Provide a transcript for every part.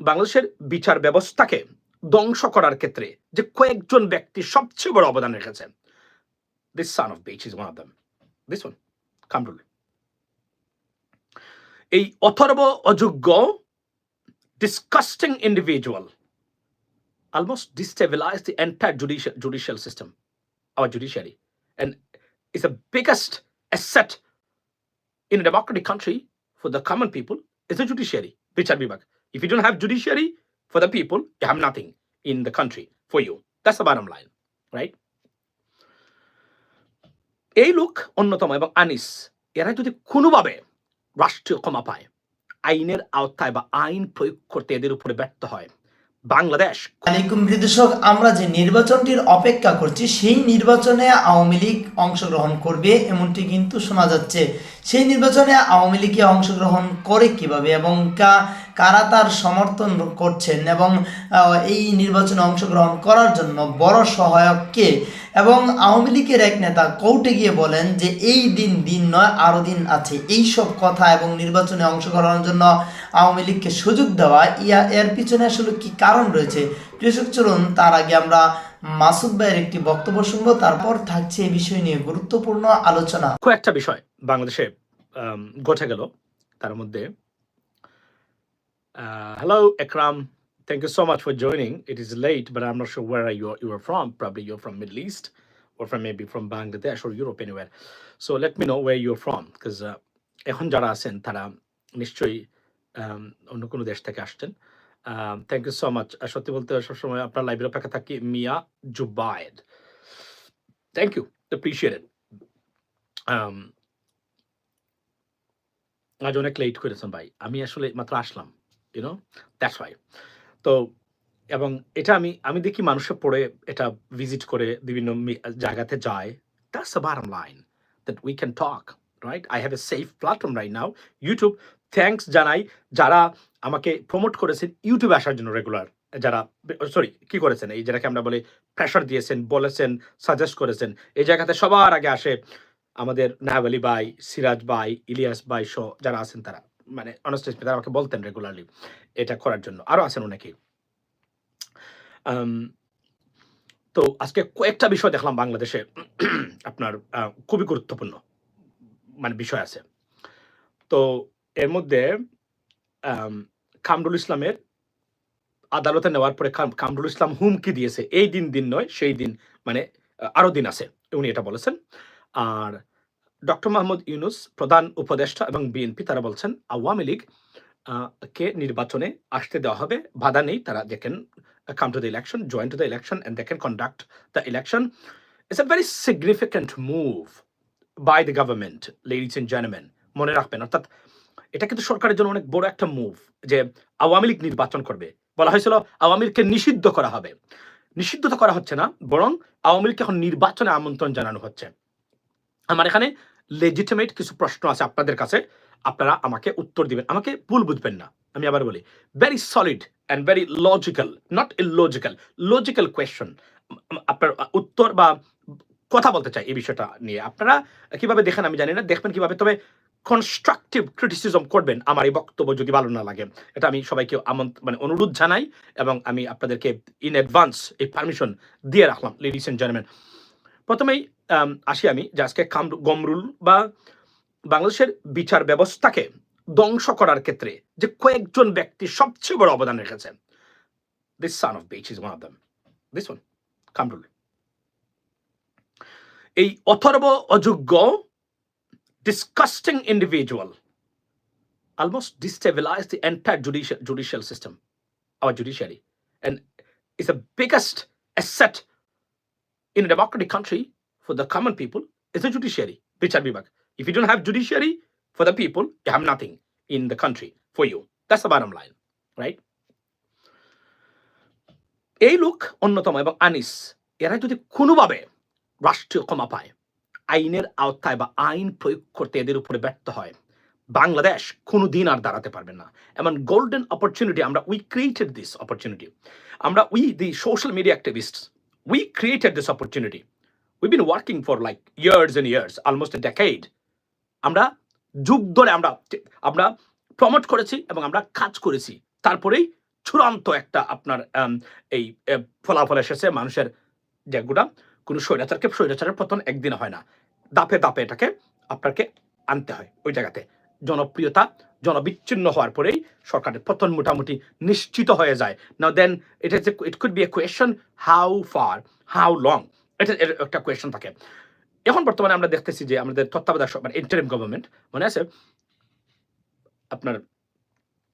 বাংলাদেশের বিচার ব্যবস্থাকে ধ্বংস করার ক্ষেত্রে যে কয়েকজন ব্যক্তি সবচেয়ে বড় অবদান রেখেছেন this son of bitch is one of them this one Kamrul এই অথর্ব অযোগ্য individual almost destabilized the entire judicial, judicial system, our judiciary. And it's the biggest asset in a democratic country for the common people is the judiciary, Richard Bibak. If you don't have judiciary for the people, you have nothing in the country for you. That's the bottom line, right? এই লোক অন্যতম এবং আনিস এরা যদি কোনোভাবে রাষ্ট্রীয় ক্ষমা পায় আইনের আওতায় বা আইন প্রয়োগ করতে এদের উপরে ব্যর্থ হয় বাংলাদেশ আলাইকুম দর্শক আমরা যে নির্বাচনটির অপেক্ষা করছি সেই নির্বাচনে আওয়ামী লীগ অংশগ্রহণ করবে এমনটি কিন্তু শোনা যাচ্ছে সেই নির্বাচনে আওয়ামী লীগে অংশগ্রহণ করে কীভাবে এবং কা- কারা তার সমর্থন করছেন এবং এই নির্বাচনে অংশগ্রহণ করার জন্য বড় সহায়ক কে? এবং আওয়ামী লীগের এক নেতা কৌটে গিয়ে বলেন যে, এই দিন দিন নয় আরও দিন আছে। এই সব কথা এবং নির্বাচনে অংশগ্রহণের জন্য আওয়ামী লীগকে সুযোগ দেওয়া, ইয়া, এর পিছনে আসলে কি কারণ রয়েছে? কৃষক, চলুন তার আগে আমরা মাসুদ ভাইয়ের একটি বক্তব্য শুনব। তারপর থাকছে এই বিষয় নিয়ে গুরুত্বপূর্ণ আলোচনা। কয়েকটা বিষয় বাংলাদেশে ঘটে গেল। তার মধ্যে hello Ekram thank you so much for joining it is late but I am not sure where you you are from probably you from Middle East or from, maybe from Bangladesh or Europe anywhere. So let me know where you're from because এখন যারা আছেন, তারা নিশ্চয়ই অন্য কোনো দেশ থেকে আসছেন। থ্যাংক ইউ সো মাচ সত্যি বলতে সবসময় আপনার লাইভের অপেক্ষা থাকি Miah Zubayed. Thank you appreciated আজ অনেক লেট করেছেন ভাই। আমি আসলে মাত্র আসলাম। ইউনো দ্যাটস ওয়াই তো, এবং এটা আমি আমি দেখি মানুষে পড়ে এটা ভিজিট করে বিভিন্ন জায়গাতে যায়। That's the bottom line that we can talk right I have a safe platform right now YouTube thanks জানাই যারা আমাকে প্রমোট করেছেন ইউটিউবে আসার জন্য রেগুলার যারা সরি কি করেছেন? এই যেটাকে আমরা বলি প্রেশার দিয়েছেন, বলেছেন সাজেস্ট করেছেন। এই জায়গাতে সবার আগে আসে আমাদের নাহাব ভাই, সিরাজ ভাই, ইলিয়াস ভাই সহ যারা আছেন তারা। মানে অনেস্ট তারা আমাকে বলতেন রেগুলারলি এটা করার জন্য। আরও আছেন অনেকেই। তো আজকে কয়েকটা বিষয় দেখলাম বাংলাদেশে। আপনার খুবই গুরুত্বপূর্ণ মানে বিষয় আছে। তো এর মধ্যে কামরুল ইসলামের আদালতে নেওয়ার পরে কামরুল ইসলাম হুমকি দিয়েছে। এই দিন দিন নয় সেই দিন মানে আহ, আরও দিন আছে। উনি এটা বলেছেন। আর ডক্টর মাহমুদ ইউনুস প্রধান উপদেষ্টা এবং বিএনপি তারা বলছেন আওয়ামী লীগ কে নির্বাচনে আসতে দেওয়া হবে? বাধা নেই। তারা দেখেন come to the election, join to the election, and they can conduct the election. It's a very significant move by the government, ladies and gentlemen. মনে রাখবেন। অর্থাৎ এটা কিন্তু সরকারের জন্য অনেক বড় একটা মুভ যে আওয়ামী লীগ নির্বাচন করবে। বলা হয়েছিল আওয়ামী লীগকে নিষিদ্ধ করা হবে। নিষিদ্ধ তো করা হচ্ছে না বরং আওয়ামী লীগকে এখন নির্বাচনে আমন্ত্রণ জানানো হচ্ছে। আমার এখানে লেজিটিমেট কিছু প্রশ্ন আছে আপনাদের কাছে, আপনারা আমাকে উত্তর দিবেন। আমাকে ভুল বুঝবেন না, আমি আবার বলি। Very solid and very logical not illogical logical question আপনার উত্তর বা কথা বলতে চাই এই বিষয়টা নিয়ে। আপনারা কীভাবে দেখেন আমি জানি না, দেখবেন কীভাবে, তবে কনস্ট্রাকটিভ ক্রিটিসিজম করবেন আমার এই বক্তব্য যদি ভালো না লাগে। এটা আমি সবাইকে আমন্ত মানে অনুরোধ জানাই এবং আমি আপনাদেরকে ইন অ্যাডভান্স এই পারমিশন দিয়ে রাখলাম লেডিস এন্ড জেন্টলম্যান প্রথমেই আসি আমি যে আজকে গমরুল বা বাংলাদেশের বিচার ব্যবস্থাকে ধ্বংস করার ক্ষেত্রে যে কয়েকজন ব্যক্তি সবচেয়ে বড় অবদান রেখেছেন this son of bitch is one of them this one Kamrul. এই অথর্ব অযোগ্য disgusting individual almost destabilized the entire judicial judicial system, our judiciary, and it's the biggest asset in a democratic for the common people is the judiciary, Richard Bibak. If you don't have judiciary for the people, you have nothing in the country for you. That's the bottom line, right? এই লোক অন্যতম এবং আনিস এরা যদি কোনোভাবে রাষ্ট্রীয় ক্ষমা পায় আইনের আওতায় বা আইন প্রয়োগ করতে এদের উপরে ব্যর্থ হয় বাংলাদেশ কোনোদিন আর দাঁড়াতে পারবে না এমন গোল্ডেন অপরচুনিটি আমরা উই ক্রিয়েটেড দিস অপরচুনিটি আমরা we the social media activist we created this opportunity we been working for like years and years almost a decade আমরা যুগ ধরে আমরা আমরা প্রমোট করেছি এবং আমরা কাজ করেছি। তারপরেই চূড়ান্ত একটা আপনার এই ফলাফল এসেছে মানুষের যেগুলা কোনো স্বৈরাচারকে স্বৈরাচারের পতন একদিনে হয় না। দাপে দাপে এটাকে আপনাকে আনতে হয় ওই জায়গাতে। জনপ্রিয়তা, জনবিচ্ছিন্ন হওয়ার পরেই সরকারের পতন মোটামুটি নিশ্চিত হয়ে যায়। না দেন এটা it could be a question how far how long এটা একটা কোয়েশন থাকে। এখন বর্তমানে আমরা দেখতেছি যে আমাদের তত্ত্বাবধায়ক সরকার ইন্টারিম গভর্নমেন্ট মনে আছে? আপনার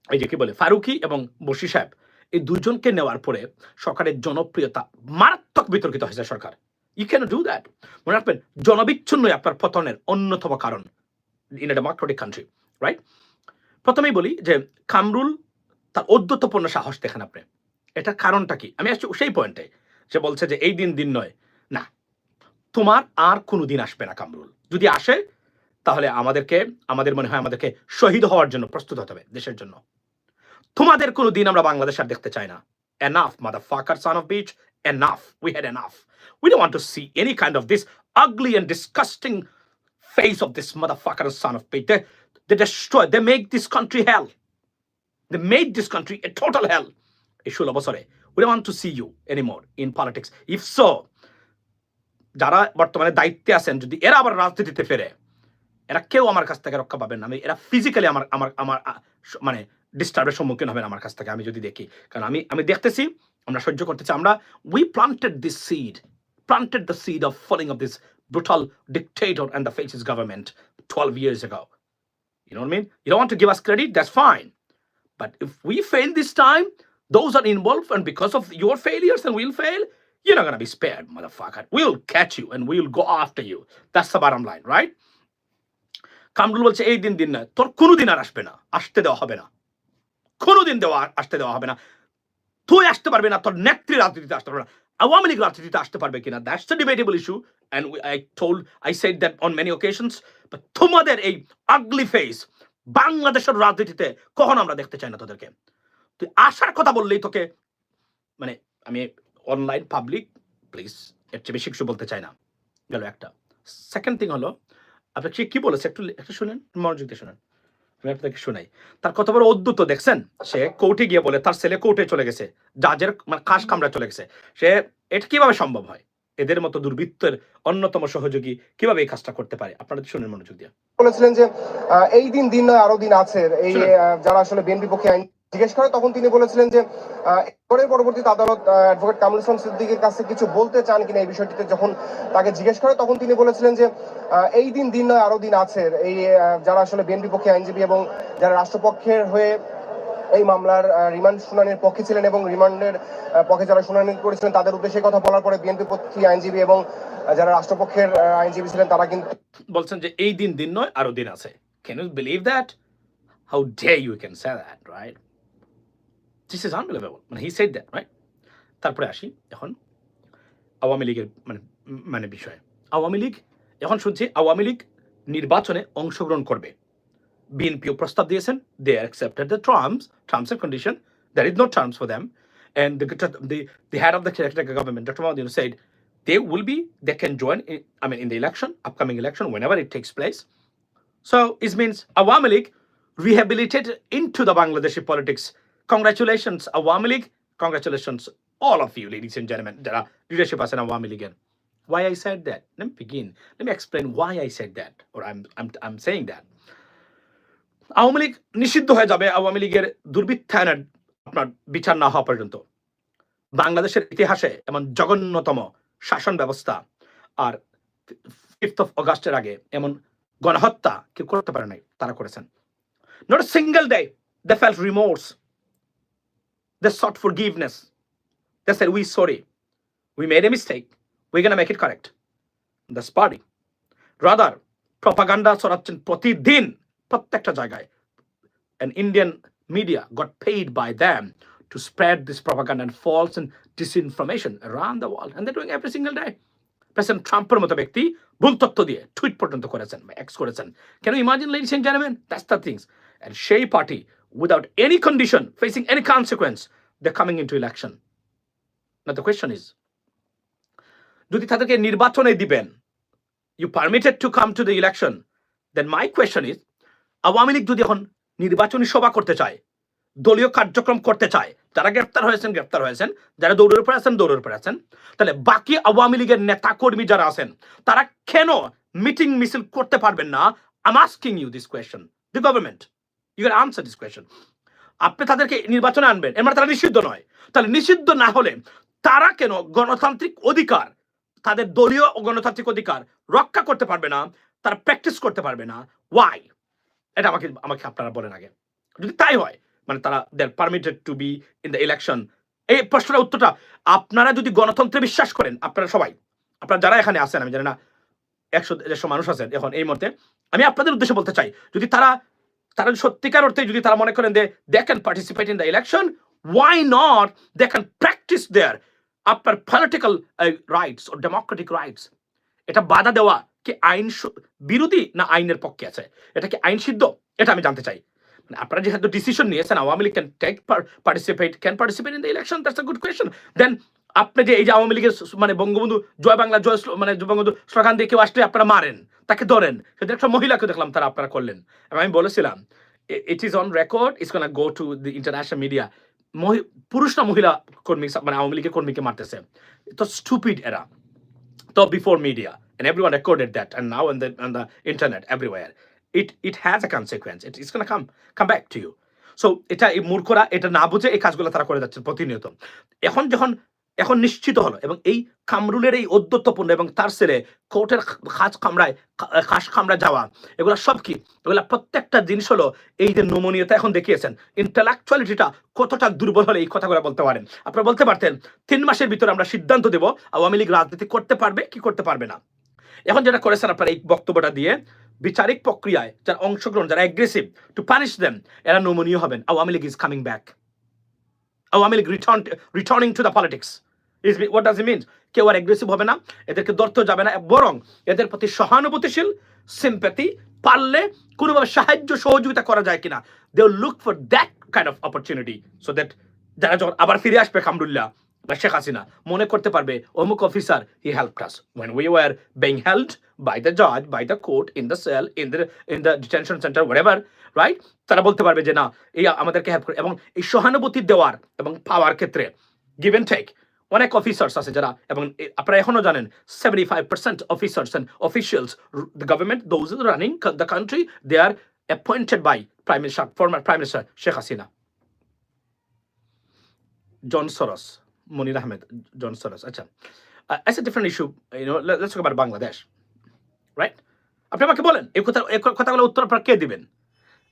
এই যে কি বলে, ফারুকি এবং বশি সাহেব, এই দুজনকে নেওয়ার পরে সরকারের জনপ্রিয়তা মারাত্মক বিতর্কিত হয়েছে সরকার। ইউ ক্যান ডু দ্যাট মনে রাখবেন, জনবিচ্ছিন্নই আপনার পতনের অন্যতম কারণ in a democratic country right প্রথমেই বলি যে কামরুল তার অদ্যতপূর্ণ সাহস দেখেন আপনি। এটার কারণটা কি? আমি আসছি সেই পয়েন্টে সে বলছে যে এই দিন দিন নয় তোমার আর কোনো দিন আসবে না কামরুল যদি আসে তাহলে আমাদেরকে আমাদের মনে হয় আমাদেরকে শহীদ হওয়ার জন্য প্রস্তুত হতে হবে দেশের জন্য তোমাদের কোনো দিন আমরা বাংলাদেশ আর দেখতে চাই না enough mother fucker son of bitch enough we had enough we don't want to see any kind of this ugly and disgusting face of this motherfucker son of bitch. They, they destroy, they make this country hell. They made this country a total hell. এই ষোলো বছরে we don't want to see you anymore in politics. If so, যারা বর্তমানে দায়িত্বে আছেন যদি এরা আবার রাজনীতিতে ফেরে এরা কেউ আমার কাছ থেকে রক্ষা পাবেন না আমি এরা ফিজিক্যালি আমার আমার আমার মানে ডিস্টার্বের সম্মুখীন হবেন আমার কাছ থেকে আমি যদি দেখি কারণ আমি আমি দেখতেছি আমরা সহ্য করতেছি আমরা we planted this seed planted the seed of falling of this brutal dictator and the fascist government 12 years ago. You know what I mean? You don't want to give fine. But if we fail this time, those are involved, and because of your failures, and we'll fail, you're not gonna be spared, motherfucker. We'll catch you and we'll go after you. That's the bottom line, right? Kamrul বলছে এই দিন দিন না তোর কোনোদিন আর আসবে না আসতে দেওয়া হবে না কোনোদিন দেওয়া আসতে দেওয়া হবে না তুই আসতে পারবে না তোর নেত্রী রাজনীতিতে আসতে পারবে না আওয়ামী লীগ রাজনীতিতে আসতে পারবে কিনা that's the debatable issue and I told I said that on many occasions তোমাদের এই আগলি ফেস বাংলাদেশের রাজনীতিতে কখনো আমরা দেখতে চাই না তোদেরকে তুই আসার কথা বললেই তোকে মানে আমি অনলাইন পাবলিক প্লিজ এর চেয়ে বেশি কিছু বলতে চাই না। গেল একটা। সেকেন্ড থিং হলো আপনি সে কি বলেছে? একটু একটু শুনেন মনোযোগ দিয়ে শুনেন। আমি আপনাকে শোনাই। তার কত বড় অদ্ভুত দেখছেন? সে কোর্টে গিয়ে বলে তার ছেলে কোর্টে চলে গেছে। জাজের মানে খাস কামরা চলে গেছে। সে এটা কীভাবে সম্ভব হয়? এদের মতো দুর্বৃত্তের অন্যতম সহযোগী কীভাবে এই কাজটা করতে পারে? আপনারা শুনেন মনোযোগ দিয়ে। বলেছিলেন যে এই দিন দিন নয় আরও দিন আছে। এই যারা আসলে বিএনপি পক্ষে আইন জিজ্ঞেস করে তখন তিনি বলেছিলেন যে আহ, এরপরের পরবর্তীতে আদালত অ্যাডভোকেট কামরুল ইসলাম সিদ্দিকের কাছে কিছু বলতে চান কিনা এই বিষয়টিতে যখন তাকে জিজ্ঞেস করে তখন তিনি বলেছিলেন যে এই দিন দিন নয় আরও দিন আছে। এই যারা আসলে বিএনপি পক্ষে আইনজীবী এবং যারা রাষ্ট্রপক্ষের হয়ে এই মামলার রিমান্ড শুনানির পক্ষে ছিলেন এবং রিমান্ডের পক্ষে যারা শুনানি করেছিলেন তাদের উদ্দেশ্যে কথা বলার পরে বিএনপি পক্ষী আইনজীবী এবং যারা রাষ্ট্রপক্ষের আইনজীবী ছিলেন তারা কিন্তু বলছেন যে এই দিন দিন নয় আরও দিন আছে। Can you believe that how dare you can say that right this is unbelievable মানে হি সেড দ্যাট রাইট তারপরে আসি এখন আওয়ামী লীগের মানে মানে বিষয়ে আওয়ামী লীগ এখন শুনছি আওয়ামী লীগ নির্বাচনে অংশগ্রহণ করবে বিএনপিও প্রস্তাব দিয়েছেন they are accepted the terms terms and condition there is no terms for them the, the, the head of the Caretaker government, Dr. Said they will be, they can join, in, I mean, in the election, upcoming election, whenever it takes place. So it means Awami League rehabilitated into the Bangladeshi politics. Congratulations, Awami League. Congratulations, all of you, ladies and gentlemen, that are leadership as an Awami League. Why I said that? Let me begin. Let me explain why I said that, or I'm, I'm, I'm saying that. Awami League নিষিদ্ধ হয়ে যাবে আওয়ামী লীগের দুর্বৃত্তায়নের আপনার বিচার না হওয়া পর্যন্ত বাংলাদেশের ইতিহাসে এমন জঘন্যতম শাসন ব্যবস্থা আর ফিফথ অফ অগাস্টের আগে এমন গণহত্যা কেউ করতে পারে নাই তারা করেছেন not single day they felt remorse They sought forgiveness they said we sorry we made a mistake we gonna make it correct that's party rather propaganda ছড়াচ্ছেন প্রতিদিন প্রত্যেকটা জায়গায় an Indian media got paid by them to spread this propaganda and false and disinformation around the world. And they're doing every single day. President ট্রাম্পের মতো ব্যক্তি ভুল তথ্য দিয়ে টুইট পর্যন্ত করেছেন বা এক্স করেছেন কেন imagine ladies and gentleman that's the things and সেই party without any facing any consequence they coming in to election না দ্য কোয়েশ্চন ইজ যদি তাদেরকে নির্বাচনে দিবেন you permitted to come to the election then my question is Awami League যদি এখন নির্বাচনী সভা করতে চায়, দলীয় কার্যক্রম করতে চায়, যারা গ্রেপ্তার হয়েছেন গ্রেপ্তার হয়েছেন, যারা দৌড়ের উপরে আছেন, দৌড়ের উপরে আছেন, তাহলে বাকি আওয়ামী লীগের নেতা কর্মী যারা আছেন, তারা কেন মিটিং মিছিল করতে পারবেন না? I'm asking you this question the government you can answer this question আপনি তাদেরকে নির্বাচনে আনবেন, এর মানে তারা নিষিদ্ধ নয়। তাহলে নিষিদ্ধ না হলে তারা কেন গণতান্ত্রিক অধিকার, তাদের দলীয় গণতান্ত্রিক অধিকার রক্ষা করতে পারবে না, তারা প্র্যাকটিস করতে পারবে না? ওয়াই এটা আমাকে আমাকে আপনারা বলেন আগে। যদি তাই হয় মানে তারা they're permitted to be in the election এই প্রশ্নের উত্তরটা আপনারা যদি গণতন্ত্রে বিশ্বাস করেন, আপনারা সবাই, আপনারা যারা এখানে আছেন, আমি জানি না, একশো, দেড়শো মানুষ আছেন এখন এই মুহূর্তে, আমি আপনাদের উদ্দেশ্যে বলতে চাই, যদি তারা তারা সত্যিকার অর্থে যদি তারা মনে করেন they can participate in the election why not they can practice their আপনার পলিটিক্যাল রাইটস ও ডেমোক্রেটিক রাইটস এটা বাধা দেওয়া কি আইন বিরোধী না আইনের পক্ষে আছে? এটা কি আইন সিদ্ধ? এটা আমি জানতে চাই। মানে আপনারা যেহেতু ডিসিশন নিয়েছেন, Awami League can take participate can participate in the election that's a good question then আপনি যে এই যে আওয়ামী লীগের মানে বঙ্গবন্ধু জয় বাংলা জয় মানে বঙ্গবন্ধু স্লোগান দিয়ে কেউ আসলে আপনারা মারেন তাকে ধরেন। সেটা একটা মহিলাকে দেখলাম তারা আপনারা করলেন। এবং আমি বলেছিলাম it is on record it's gonna go to the international media পুরুষ না মহিলা কর্মী মানে আওয়ামী লীগের কর্মীকে মারতেছে। তো স্টুপিড এরা তো before media and everyone recorded that and now on the on the internet everywhere. It it has a consequence. It, it's gonna come come back to you. So এটা এই মূর্খরা এটা না বুঝে এই কাজগুলো তারা করে যাচ্ছে প্রতিনিয়ত। এখন যখন এখন নিশ্চিত হলো এবং এই কামরুলের এই অদ্যত্বপূর্ণ এবং তার ছেলে কোর্টের খাস কামড়ায় খাস কামড়া যাওয়া, এগুলো সব কি? এগুলো প্রত্যেকটা জিনিস হলো এই যে নমনীয়তা এখন দেখিয়েছেন। ইন্টালেকচুয়ালিটিটা কতটা দুর্বল হলে এই কথাগুলো বলতে পারেন? আপনারা বলতে পারতেন, তিন মাসের ভিতরে আমরা সিদ্ধান্ত দেব আওয়ামী লীগ রাজনীতি করতে পারবে কি করতে পারবে না। এখন যেটা করেছেন আপনারা এই বক্তব্যটা দিয়ে, বিচারিক প্রক্রিয়ায় যারা অংশগ্রহণ, যারা অ্যাগ্রেসিভ টু পানিশ দেন এরা নমনীয় হবেন। Awami League is coming back Awami League return returning to the politics is what does mean কেউ আর অ্যাগ্রেসিভ হবে না, এদেরকে দর্থ যাবে না, বরং এদের প্রতি সহানুভূতিশীল সিম্প্যাথি পারলে কোনোভাবে সাহায্য, সহযোগিতা করা যায় কিনা। They look for that kind of opportunity so that যারা যখন আবার ফিরে আসবে কামরুল্লাহ বা শেখ হাসিনা, মনে করতে পারবে, অমুক officer he help us when we were being held by the judge, by the court, in the cell, in the in the detention center, whatever, right? তারা বলতে পারবে যে, না, এই আমাদেরকে হেল্প করে। এবং এই সহানুভূতি দেওয়ার এবং পাওয়ার ক্ষেত্রে গিভ এন্ড টেক অনেক অফিসার্স আছে যারা, এবং আপনারা এখনও জানেন seventy five percent officers and officials the government those running the country they are appointed by prime minister former prime minister Sheikh Hasina John Soros Monir Ahmed John Soros আচ্ছা it's a different issue about Bangladesh right আপনি আমাকে বলেন, এই কথা, এই কথাগুলো উত্তর আপনারা কে দিবেন?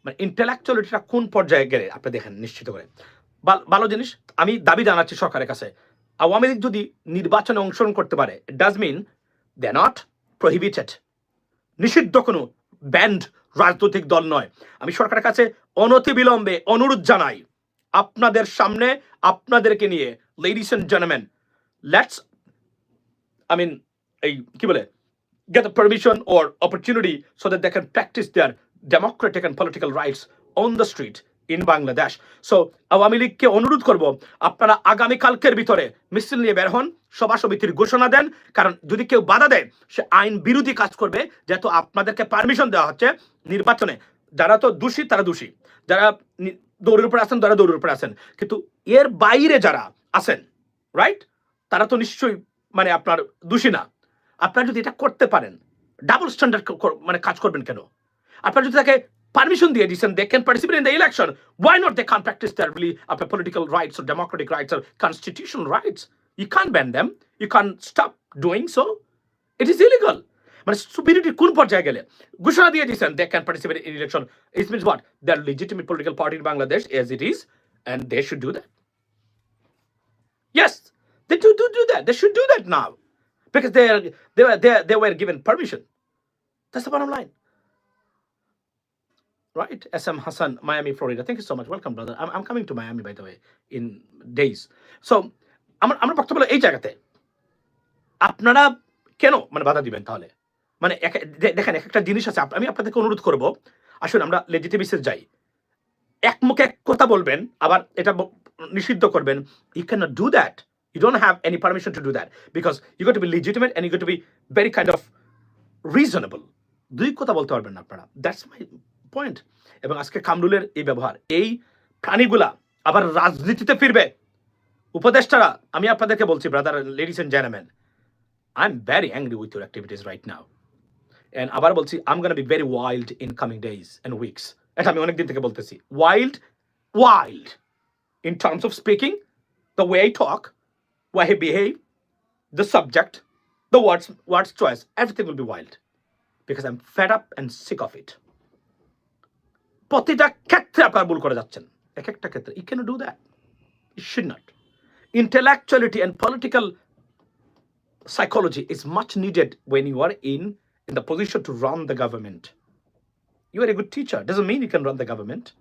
মানে ইন্টেলেকচুয়ালিটিটা কোন পর্যায়ে গেলে, আপনি দেখেন, নিশ্চিত করে। ভালো জিনিস, আমি দাবি জানাচ্ছি সরকারের কাছে আওয়ামী লীগ যদি নির্বাচনে অংশগ্রহণ করতে পারে does mean they not prohibited নিষিদ্ধ কোনো ব্যান্ড রাজনৈতিক দল নয়। আমি সরকারের কাছে অনতিবিলম্বে অনুরোধ জানাই, আপনাদের সামনে আপনাদেরকে নিয়ে ladies and gentleman let's I mean এই কি বলে, get the permission or opportunity so that they can practice their democratic and political rights on the street. In Bangladesh so Awami লীগকে অনুরোধ করব, আপনারা আগামী কালকের ভিতরে মিছিল নিয়ে বের হন, সভা সমিতির ঘোষণা দেন, কারণ যদি কেউ বাধা দেয়, সে আইন বিরোধী কাজ করবে, যেহেতু আপনাদেরকে পারমিশন দেওয়া হচ্ছে নির্বাচনে। যারা তো দোষী, তারা দোষী। যারা দৌড়ের উপরে আছেন, তারা দৌড়ের উপরে আছেন। কিন্তু এর বাইরে যারা আছেন রাইট তারা তো নিশ্চয়ই মানে আপনার দোষী না। আপনারা যদি এটা করতে পারেন ডাবল স্ট্যান্ডার্ড মানে কাজ করবেন কেন? আপনারা যদি তাকে পারমিশন দিয়ে দিচ্ছেন they can participate in the election why not they can practice their really আপনার political rights or democratic rights or constitutional rights you can't ban them you can't stop doing so it is illegal মানে সুপিরিটি কোন পর্যায়ে গেলে ঘোষণা দিয়ে দিয়েছেন they can participate in election it means what they are legitimate political party in Bangladesh as it is and they should do that yes they do do, do that they should do that now because they are they were they, they were given permission. That's the bottom line. right? SM Hassan, Miami, Florida. Thank you so much. Welcome, brother. I'm, I'm coming to Miami, by the way, in days. So, I'm going to talk about this. I'm going মানে, মানে দেখেন এক একটা জিনিস আছে আমি আপনাদেরকে অনুরোধ করব আসুন আমরা লেজিটিভিসে যাই এক মুখে এক কথা বলবেন আবার এটা নিষিদ্ধ করবেন you can do that you don't have any permission to do that because you got be legitimate and you got be very kind of reasonable দুই কথা বলতে পারবেন আপনারা দ্যাটস মাই পয়েন্ট এবং আজকে কামরুলের এই ব্যবহার। এই প্রাণীগুলা আবার রাজনীতিতে ফিরবে। উপদেষ্টারা আমি আপনাদেরকে বলছি brother ladies and gentleman I am very angry with your activities right now and আবার বলছি I'm gonna be very wild in coming days and weeks এটা আমি অনেক দিন থেকে বলতেছি। Wild wild in terms of speaking the way I talk why he behave the subject, the words, words choice, everything will be wild. Because I'm fed up and sick of it. প্রতিটা ক্ষেত্রে আপনার ভুল করে যাচ্ছেন এক একটা ক্ষেত্রে you can do that you should not intellectuality and political psychology is much needed when you are in in the position to run the government you are a good teacher doesn't mean you can run the government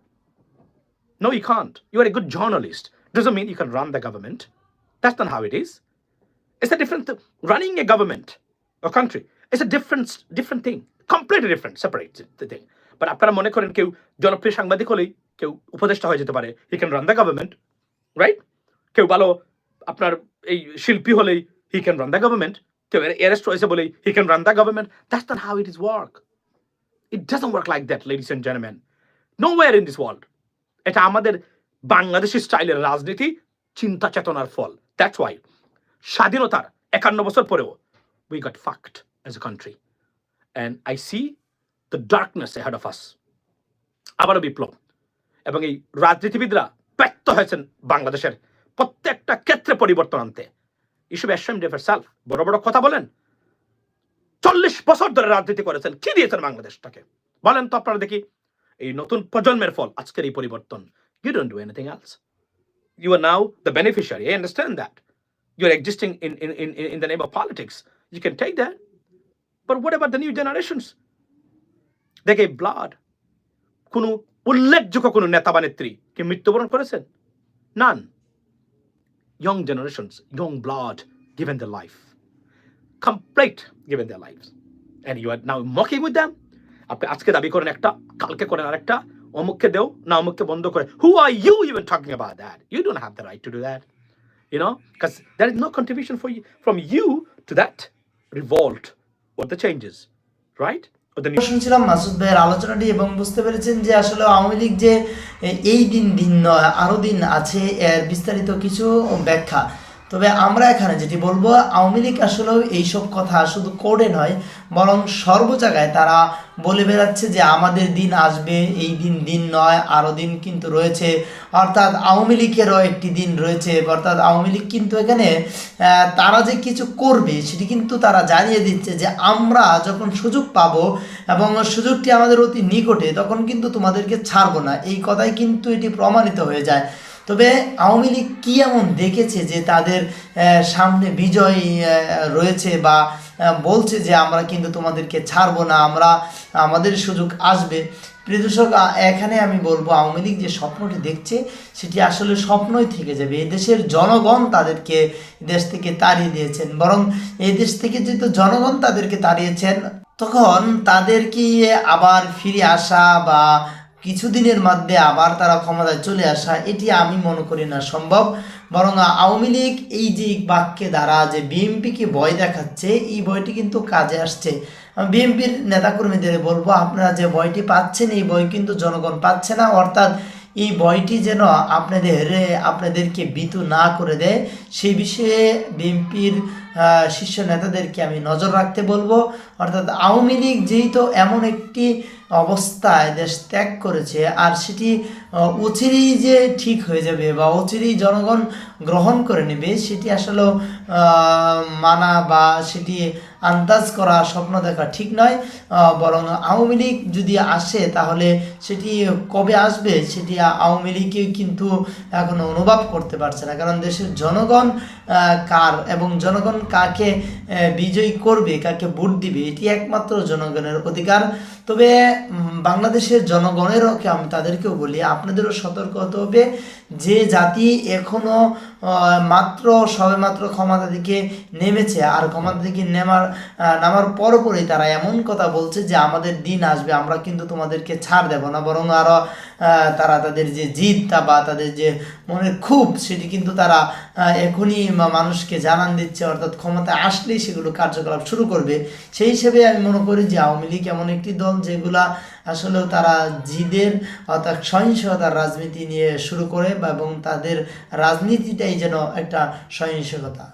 no you can't you are a good journalist doesn't mean you can run the government that's not how it is it's a different th- running a government or country it's a different different thing completely different separate the thing But আপনারা মনে করেন কেউ জনপ্রিয় সাংবাদিক হলেই কেউ উপদেষ্টা হয়ে যেতে পারে। He can run the government right কেউ ভালো আপনার এই শিল্পী হলেই he can run the government কেউ অ্যারেস্ট হয়েছে বলেই he can run the government that's not how it is work it doesn't work like that ladies and gentleman no war in this world এটা আমাদের বাংলাদেশি স্টাইলের রাজনীতি, চিন্তা চেতনার ফল। দ্যাটস ওয়াই স্বাধীনতার একান্ন বছর পরেও we got fucked as a country and I see the darkness head of us আবারও বিপ্লব। এবং এই রাজনীতিবিদরা ব্যর্থ হয়েছেন বাংলাদেশের প্রত্যেকটা ক্ষেত্রে পরিবর্তন আনতে। ইস্যু অ্যাসাইমড এফ সেলফ বড় বড় কথা বলেন, চল্লিশ বছর ধরে রাজনীতি করেছেন, কি দিয়েছেন বাংলাদেশটাকে? বলেন তো আপনারা দেখি, এই নতুন প্রজন্মের ফল, আজকের এই পরিবর্তন। You don't do anything else you are now beneficiary I understand that you are existing in in in in the name of politics you can take that but whatever the new generations দেখে blood কোনো উল্লেখযোগ্য কোনো নেতা বা নেত্রী কি মৃত্যুবরণ করেছেন? নান young generations, young blood, given their life, complete given their lives. And you are now mocking with them. আপনি আজকে দাবি করেন একটা কালকে করেন আরেকটা অমুককে দেও না অমুককে বন্ধ করে। Who are you even talking about that you don't have the right to do that you know because there is no contribution for you from you to that revolt or the changes right or the শুনছিলাম মাসুদ ভাইয়ের আলোচনাটি এবং বুঝতে পেরেছেন যে আসলে আওয়ামী লীগ যে এই দিন দিন নয় আরও দিন আছে, এর বিস্তারিত কিছু ব্যাখ্যা। তবে আমরা এখানে যেটি বলব, আওয়ামী লীগ আসলেও এইসব কথা শুধু কোর্টে নয়, বরং সর্ব জায়গায় তারা বলে বেড়াচ্ছে যে আমাদের দিন আসবে, এই দিন দিন নয় আরও দিন কিন্তু রয়েছে। অর্থাৎ আওয়ামী লীগেরও একটি দিন রয়েছে। অর্থাৎ আওয়ামী লীগ কিন্তু এখানে তারা যে কিছু করবে সেটি কিন্তু তারা জানিয়ে দিচ্ছে যে আমরা যখন সুযোগ পাবো এবং সুযোগটি আমাদের অতি নিকটে, তখন কিন্তু তোমাদেরকে ছাড়বো না। এই কথাই কিন্তু এটি প্রমাণিত হয়ে যায়। তবে আওয়ামী লীগ কী এমন দেখেছে যে তাদের সামনে বিজয় রয়েছে বা বলছে যে আমরা কিন্তু তোমাদেরকে ছাড়বো না, আমরা, আমাদের সুযোগ আসবে? প্রিয় দর্শক, আ- এখানে আমি বলব আওয়ামী লীগ যে স্বপ্নটি দেখছে, সেটি আসলে স্বপ্নই থেকে যাবে। এই দেশের জনগণ তাদেরকে দেশ থেকে তাড়িয়ে দিয়েছেন। বরং দেশ থেকে যেহেতু জনগণ তাদেরকে তাড়িয়েছেন, তখন তাদের কি আবার ফিরে আসা বা কিছুদিনের মধ্যে আবার তারা ক্ষমতায় চলে আসা, এটি আমি মনে করি না সম্ভব। বরং আওয়ামী লীগ এই যে বাক্যে দ্বারা যে বিএনপিকে ভয় দেখাচ্ছে, এই ভয়টি কিন্তু কাজে আসছে। বিএনপির নেতাকর্মীদের বলব, আপনারা যে ভয়টি পাচ্ছেন, এই ভয় কিন্তু জনগণ পাচ্ছে না। অর্থাৎ এই বইটি যেন আপনাদের, আপনাদেরকে বিতু না করে দেয়, সেই বিষয়ে বিএনপির শীর্ষ নেতাদেরকে আমি নজর রাখতে বলব। অর্থাৎ আওয়ামী লীগ যেহেতু এমন একটি অবস্থায় দেশ ত্যাগ করেছে, আর সেটি অচিরেই যে ঠিক হয়ে যাবে বা অচিরেই জনগণ গ্রহণ করে নেবে, সেটি আসলে মানা বা সেটি আন্দাজ করা স্বপ্ন দেখা ঠিক নয় বরং আওয়ামী লীগ যদি আসে তাহলে সেটি কবে আসবে সেটি আওয়ামী লীগকে কিন্তু এখনও অনুভব করতে পারছে না। কারণ দেশের জনগণ কার এবং জনগণ কাকে বিজয়ী করবে কাকে ভোট দিবে এটি একমাত্র জনগণের অধিকার। তবে বাংলাদেশের জনগণেরও আমি তাদেরকেও বলি আপনাদেরও সতর্ক হতে হবে যে জাতি এখনও আহ, মাত্র সবেমাত্র ক্ষমতা থেকে নেমেছে। আর ক্ষমতা থেকে নেমার নামার পরপরই তারা এমন কথা বলছে যে আমাদের দিন আসবে, আমরা কিন্তু তোমাদেরকে ছাড় দেব না, বরং আরও তারা তাদের যে জিদটা বা তাদের যে মনের ক্ষোভ সেটি কিন্তু তারা এখনই মানুষকে জানান দিচ্ছে, অর্থাৎ ক্ষমতায় আসলেই সেগুলো কার্যকলাপ শুরু করবে। সেই হিসেবে আমি মনে করি যে আওয়ামী লীগ এমন একটি দল যেগুলা আসলেও তারা জিদের, অর্থাৎ সহিংসতার রাজনীতি নিয়ে শুরু করে এবং তাদের রাজনীতিটাই যেন একটা সহিংসতা।